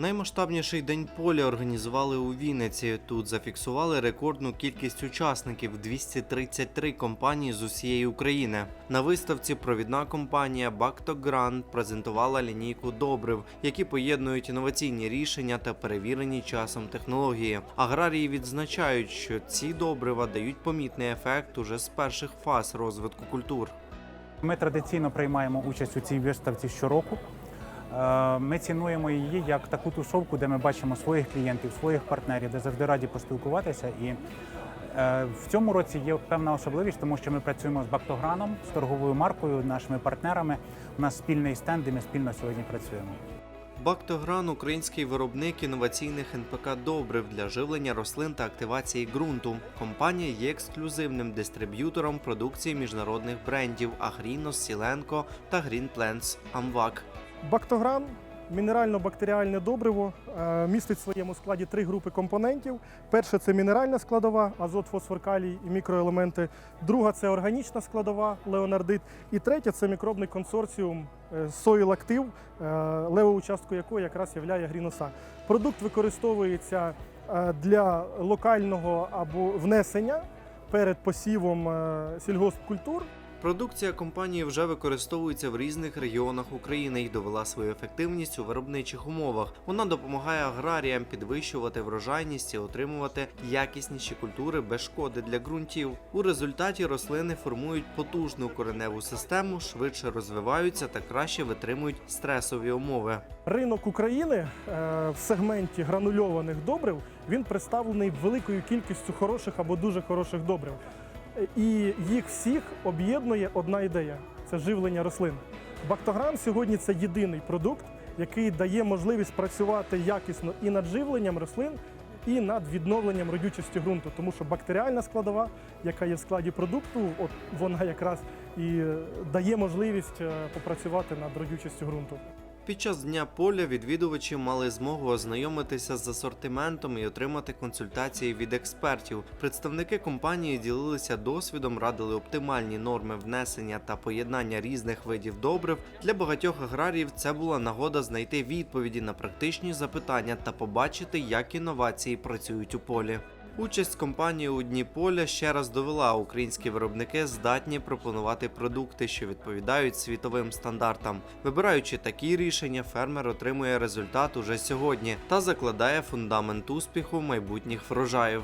Наймасштабніший день поля організували у Вінниці. Тут зафіксували рекордну кількість учасників 233 компанії з усієї України. На виставці провідна компанія Бактогран презентувала лінійку добрив, які поєднують інноваційні рішення та перевірені часом технології. Аграрії відзначають, що ці добрива дають помітний ефект уже з перших фаз розвитку культур. Ми традиційно приймаємо участь у цій виставці щороку. Е, Ми цінуємо її як таку тусовку, де ми бачимо своїх клієнтів, своїх партнерів, де завжди раді поспілкуватися. І е, в цьому році є певна особливість, тому що ми працюємо з Бактограном, з торговою маркою, нашими партнерами. У нас спільний стенд, і ми спільно сьогодні працюємо. Бактогран український виробник інноваційних НПК добрив для живлення рослин та активації ґрунту. Компанія є ексклюзивним дистриб'ютором продукції міжнародних брендів Агрінос, Сіленко та Green Plants Амвак. Бактогран мінерально-бактеріальне добриво е, містить в своєму складі три групи компонентів. Перша це мінеральна складова, азот, фосфор, калій і мікроелементи. Друга це органічна складова, леонардит. І третя це мікробний консорціум е, Active, е, леву участку якого якраз є гріноса. Продукт використовується для локального або внесення перед посівом сільгоспкультур. Продукція компанії вже використовується в різних регіонах України і довела свою ефективність у виробничих умовах. Вона допомагає аграріям підвищувати врожайність і отримувати якісніші культури без шкоди для ґрунтів. У результаті рослини формують потужну кореневу систему, швидше розвиваються та краще витримують стресові умови. Ринок України е, в сегменті гранульованих добрив він представлений великою кількістю хороших або дуже хороших добрив. І їх всіх об'єднує одна ідея це живлення рослин. Бактогран сьогодні це єдиний продукт, який дає можливість працювати якісно і над живленням рослин, і над відновленням родючості ґрунту. Тому що бактеріальна складова, яка є в складі продукту, от вона якраз і е, дає можливість е, попрацювати над родючістю ґрунту. Під час дня поля відвідувачі мали змогу ознайомитися з асортиментом і отримати консультації від експертів. Представники компанії ділилися досвідом, радили оптимальні норми внесення та поєднання різних видів добрив. Для багатьох аграріїв це була нагода знайти відповіді на практичні запитання та побачити, як інновації працюють у полі. Участь компанії у Дні поля ще раз довела, українські виробники здатні пропонувати продукти, що відповідають світовим стандартам. Вибираючи такі рішення, фермер отримує результат уже сьогодні та закладає фундамент успіху майбутніх врожаїв.